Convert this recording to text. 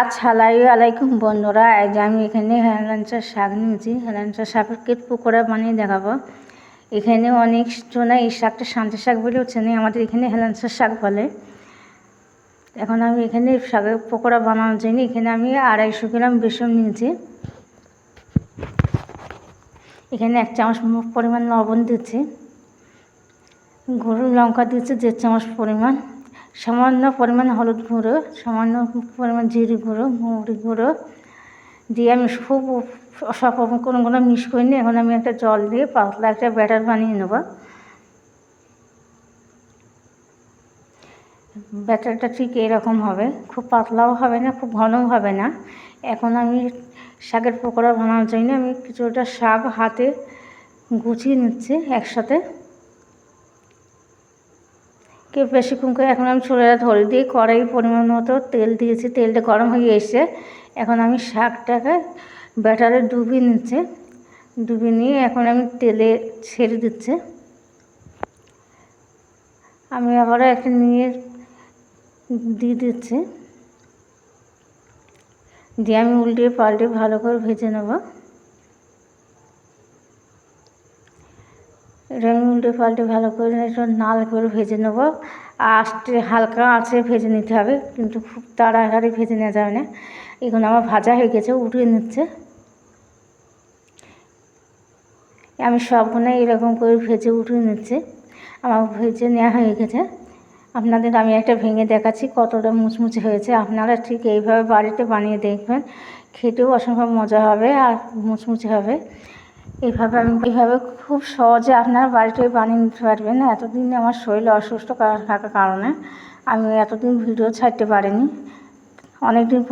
আসসালামু আলাইকুম বন্ধুরা, আজ আমি এখানে হেলাঞ্চার শাক নিয়েছি। হেলাঞ্চার শাকের পকোড়া বানিয়ে দেখাবো। এখানে অনেক জনা এই শাকটা শান্তি শাক বলেও চেনে আমাদের এখানে হেলাঞ্চার শাক বলে। এখন আমি এখানে শাকের পকোড়া বানানোর জন্য এখানে আমি আড়াইশো গ্রাম বেসন নিয়েছি। এখানে এক চামচ পরিমাণ লবণ দিচ্ছি। গরুর লঙ্কা দিচ্ছি দেড় চামচ পরিমাণ। সামান্য পরিমাণ হলুদ গুঁড়ো, সামান্য পরিমাণ জিরে গুঁড়ো, মৌরি গুঁড়ো দিয়ে আমি খুব সব কোনো মিক্স করে নিয়ে এখন আমি একটা জল দিয়ে পাতলা একটা ব্যাটার বানিয়ে নেব। ব্যাটারটা ঠিক এরকম হবে, খুব পাতলাও হবে না, খুব ঘনও হবে না। এখন আমি শাকের পকোড়া বানানোর জন্য আমি কিছুটা শাক হাতে গুছিয়ে নিচ্ছি একসাথে। কেউ বেশিক্ষণ করে, এখন আমি ছোলাটা ধরে দিয়ে কড়াই পরিমাণ মতো তেল দিয়েছি, তেলটা গরম হয়ে এসে এখন আমি শাকটাকে ব্যাটারে ডুবিয়ে নিচ্ছে, ডুবিয়ে নিয়ে এখন আমি তেলে ছেড়ে দিচ্ছে। আমি আবারও একটা নিয়ে দিয়ে দিচ্ছি। দিয়ে আমি উল্টে পাল্টে ভালো করে ভেজে নেব। এটা উল্টে পাল্টে ভালো করে একটু নাল করে ভেজে নেব। আস্তে হালকা আঁচে ভেজে নিতে হবে, কিন্তু খুব তাড়াতাড়ি ভেজে নেওয়া যাবে না। এখন আমার ভাজা হয়ে গেছে, উঠিয়ে নিচ্ছে। আমি সবগুলো এরকম করে ভেজে উঠিয়ে নিচ্ছে। আমার ভেজে নেওয়া হয়ে গেছে। আপনাদের আমি একটা ভেঙে দেখাচ্ছি, কতটা মুচমুচে হয়েছে। আপনারা ঠিক এইভাবে বাড়িতে বানিয়ে দেখবেন। খেতেও অসম্ভব মজা হবে আর মুচমুচে হবে। এইভাবে আমি এভাবে খুব সহজে আপনার বাড়িতে বানিয়ে নিতে পারবেন। এতদিন আমার শরীর অসুস্থ থাকার কারণে আমি এতদিন ভিডিও ছাড়তে পারিনি। অনেকদিন পর